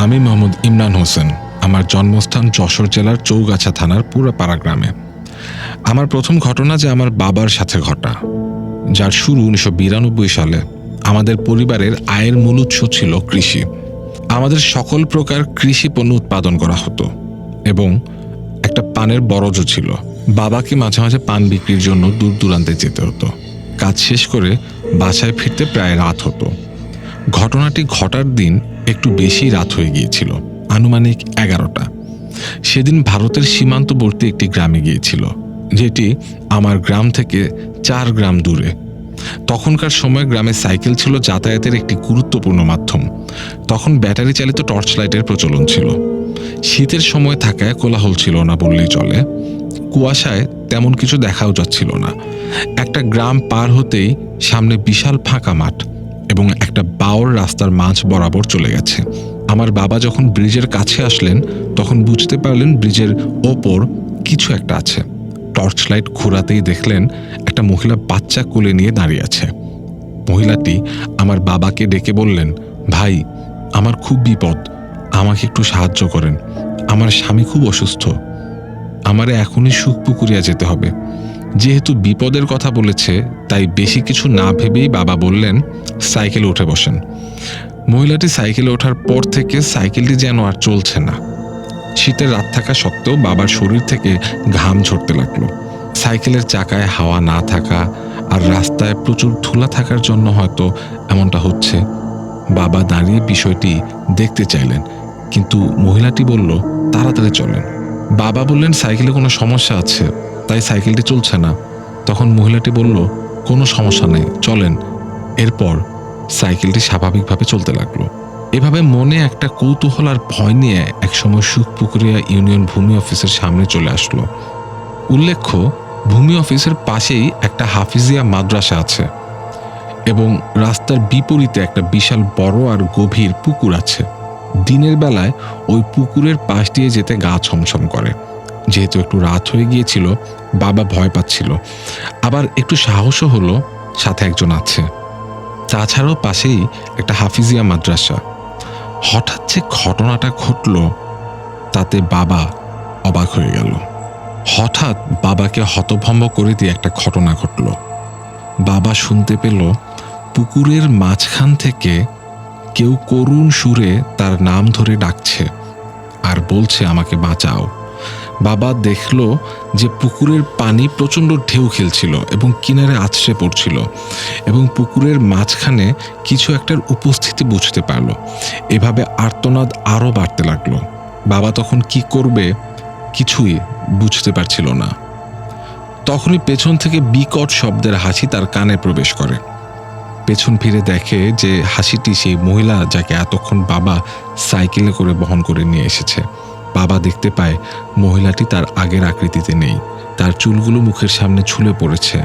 আমি মোহাম্মদ ইমরান হোসেন। আমার জন্মস্থান যশোর জেলার চৌগাছা থানার পুরাপাড়া গ্রামে। আমার প্রথম ঘটনা যে আমার বাবার সাথে ঘটা, যার শুরু উনিশশো বিরানব্বই সালে। আমাদের পরিবারের আয়ের মূল উৎস ছিল কৃষি। আমাদের সকল প্রকার কৃষি পণ্য উৎপাদন করা হতো এবং একটা পানের বরজও ছিল। বাবাকে মাঝে মাঝে পান বিক্রির জন্য দূর দূরান্তে যেতে হতো। কাজ শেষ করে বাসায় ফিরতে প্রায় রাত হতো। ঘটনাটি ঘটার দিন একটু বেশি রাত হয়ে গিয়েছিল, আনুমানিক এগারোটা। সেদিন ভারতের সীমান্তবর্তী একটি গ্রামে গিয়েছিল, যেটি আমার গ্রাম থেকে চার গ্রাম দূরে। তখনকার সময় গ্রামে সাইকেল ছিল যাতায়াতের একটি গুরুত্বপূর্ণ মাধ্যম। তখন ব্যাটারি চালিত টর্চ লাইটের প্রচলন ছিল। শীতের সময় থাকায় কোলাহল ছিল না বললেই চলে। কুয়াশায় তেমন কিছু দেখাও যাচ্ছিল না। একটা গ্রাম পার হতেই সামনে বিশাল ফাঁকা মাঠ। এবং একটা বাওর রাস্তার মাঝ বরাবর চলে গেছে। আমার বাবা যখন ব্রিজের কাছে আসলেন, তখন বুঝতে পারলেন ব্রিজের ওপর কিছু একটা আছে। টর্চ লাইট ঘোরাতেই দেখলেন একটা মহিলা বাচ্চা কোলে নিয়ে দাঁড়িয়ে আছে। মহিলাটি আমার বাবাকে ডেকে বললেন, ভাই, আমার খুব বিপদ। আমাকে একটু সাহায্য করেন। আমার স্বামী খুব অসুস্থ। আমারে এখনই সুখ পুকুরিয়া যেতে হবে। যেহেতু বিপদের কথা বলেছে, তাই বেশি কিছু না ভেবেই বাবা বললেন, সাইকেলে উঠে বসেন। মহিলাটি সাইকেলে ওঠার পর থেকে সাইকেলটি যেন আর চলছে না। শীতের রাত থাকা সত্ত্বেও বাবার শরীর থেকে ঘাম ঝরতে লাগল। সাইকেলের চাকায় হাওয়া না থাকা আর রাস্তায় প্রচুর ধুলা থাকার জন্য হয়তো এমনটা হচ্ছে। বাবা দাঁড়িয়ে বিষয়টি দেখতে চাইলেন, কিন্তু মহিলাটি বলল, তাড়াতাড়ি চলেন। বাবা বললেন, সাইকেলে কোনো সমস্যা আছে। তাই সাইকেলটি চলছে না। তখন মহিলাটি বলল, কোনো সমস্যা নেই, চলেন। এরপর সাইকেলটি স্বাভাবিকভাবে চলতে লাগল। এভাবে মনে একটা কৌতূহল আর ভয় নিয়ে একসময় সুখপুকুরিয়া ইউনিয়ন ভূমি অফিসের সামনে চলে আসলো। উল্লেখ্য, ভূমি অফিসের পাশেই একটা হাফিজিয়া মাদ্রাসা আছে এবং রাস্তার বিপরীতে একটা বিশাল বড় আর গভীর পুকুর আছে। দিনের বেলায় ওই পুকুরের পাশ দিয়ে যেতে গা ছমছম করে। যেহেতু একটু রাত হয়ে গিয়েছিল, বাবা ভয় পাচ্ছিল। আবার একটু সাহসও হলো সাথে একজন আছে। তাছাড়াও পাশেই একটা হাফিজিয়া মাদ্রাসা। হঠাৎ যে ঘটনাটা ঘটল, তাতে বাবা অবাক হয়ে গেল। হঠাৎ বাবাকে হতভম্ব করে দিয়ে একটা ঘটনা ঘটল। বাবা শুনতে পেল পুকুরের মাঝখান থেকে কেউ করুণ সুরে তার নাম ধরে ডাকছে আর বলছে আমাকে বাঁচাও। বাবা দেখল যে পুকুরের পানি প্রচণ্ড ঢেউ খেলছিল এবং কিনারে আছড়ে পড়ছিল এবং পুকুরের মাঝখানে কিছু একটার উপস্থিতি বুঝতে পারল। এভাবে আর্তনাদ আরও বাড়তে লাগল। বাবা তখন কি করবে কিছুই বুঝতে পারছিল না। তখনই পেছন থেকে বিকট শব্দের হাসি তার কানে প্রবেশ করে। পেছন ফিরে দেখে যে হাসিটি সেই মহিলা যাকে এতক্ষণ বাবা সাইকেলে করে বহন করে নিয়ে এসেছে। বাবা দেখতে পায় মহিলাটি তার আগের আকৃতিতে নেই। তার চুলগুলো মুখের সামনে ছুলে পড়েছে।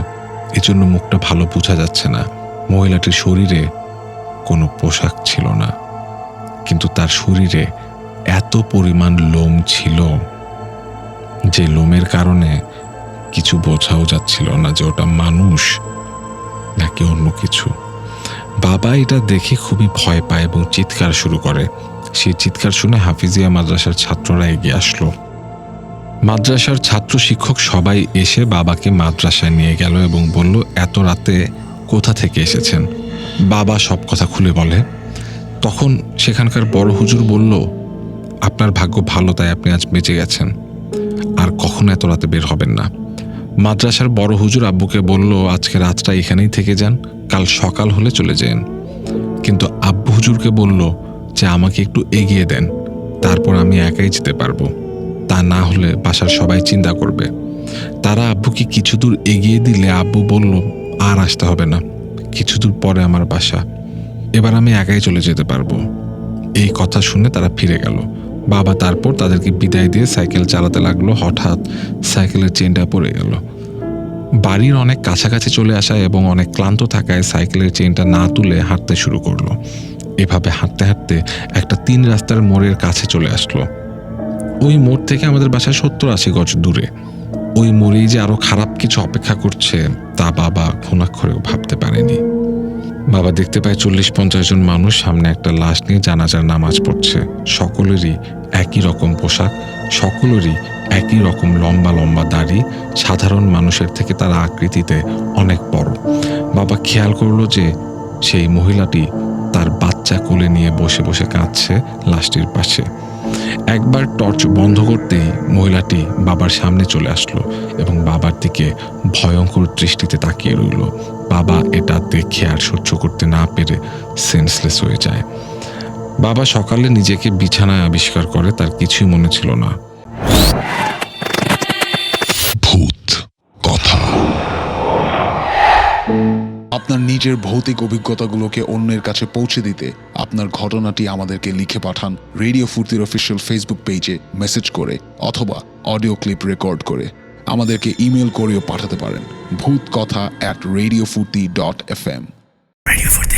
এজন্য মুখটা ভালো বোঝা যাচ্ছে না। মহিলাটির শরীরে কোনো পোশাক ছিল না। কিন্তু তার শরীরে এত পরিমাণ লোম ছিল যে লোমের কারণে কিছু বোঝাও যাচ্ছিল না যে ওটা মানুষ নাকি অন্য কিছু। বাবা এটা দেখে খুবই ভয় পায় এবং চিৎকার শুরু করে। সেই চিৎকার শুনে হাফিজিয়া মাদ্রাসার ছাত্ররা এগিয়ে আসলো। মাদ্রাসার ছাত্র শিক্ষক সবাই এসে বাবাকে মাদ্রাসায় নিয়ে গেল এবং বলল, এত রাতে কোথা থেকে এসেছেন? বাবা সব কথা খুলে বলে। তখন সেখানকার বড় হুজুর বলল, আপনার ভাগ্য ভালো, তাই আপনি আজ বেঁচে গেছেন। আর কখনো এত রাতে বের হবেন না। মাদ্রাসার বড় হুজুর আব্বুকে বলল, আজকে রাতটা এখানেই থেকে যান, কাল সকাল হলে চলে যান। কিন্তু আব্বু হুজুরকে বলল, যে আমাকে একটু এগিয়ে দেন, তারপর আমি একাই যেতে পারব। তা না হলে বাসার সবাই চিন্তা করবে। তারা আব্বুকে কিছু দূর এগিয়ে দিলে আব্বু বলল, আর আসতে হবে না, কিছু দূর পরে আমার বাসা। এবার আমি একাই চলে যেতে পারব। এই কথা শুনে তারা ফিরে গেল। বাবা তারপর তাদেরকে বিদায় দিয়ে সাইকেল চালাতে লাগল। হঠাৎ সাইকেলের চেনটা পড়ে গেল। বাড়ির অনেক কাছাকাছি চলে আসা এবং অনেক ক্লান্ত থাকায় সাইকেলের চেনটা না তুলে হাঁটতে শুরু করল। এভাবে হাঁটতে হাঁটতে একটা তিন রাস্তার মোড়ের কাছে চলে আসলো। ওই মোড় থেকে আমাদের বাসায় সত্তর আশি গজ দূরে। ওই মোড়েই যে আরও খারাপ কিছু অপেক্ষা করছে তা বাবা ঘুণাক্ষরেও ভাবতে পারেনি। বাবা দেখতে পায় চল্লিশ পঞ্চাশ জন মানুষ সামনে একটা লাশ নিয়ে জানাজার নামাজ পড়ছে। সকলেরই একই রকম পোশাক, সকলেরই একই রকম লম্বা লম্বা দাড়ি, সাধারণ মানুষের থেকে তারা আকৃতিতে অনেক বড়। বাবা খেয়াল করল যে সেই মহিলাটি তার বাচ্চা কোলে নিয়ে বসে বসে কাঁদছে লাশটির পাশে। একবার টর্চ বন্ধ করতেই মহিলাটি বাবার সামনে চলে আসলো এবং বাবার দিকে ভয়ঙ্কর দৃষ্টিতে তাকিয়ে রইল। বাবা এটা দেখে আর সহ্য করতে না পেরে সেন্সলেস হয়ে যায়। বাবা সকালে নিজেকে বিছানায় আবিষ্কার করে, তার কিছুই মনে ছিল না। আপনার নিজের ভৌতিক অভিজ্ঞতাগুলোকে অন্যের কাছে পৌঁছে দিতে আপনার ঘটনাটি আমাদেরকে লিখে পাঠান রেডিও ফুর্তির অফিসিয়াল ফেসবুক পেজে মেসেজ করে অথবা অডিও ক্লিপ রেকর্ড করে আমাদেরকে ইমেল করেও পাঠাতে পারেন ভূত কথা at radio Furti dot F M radio.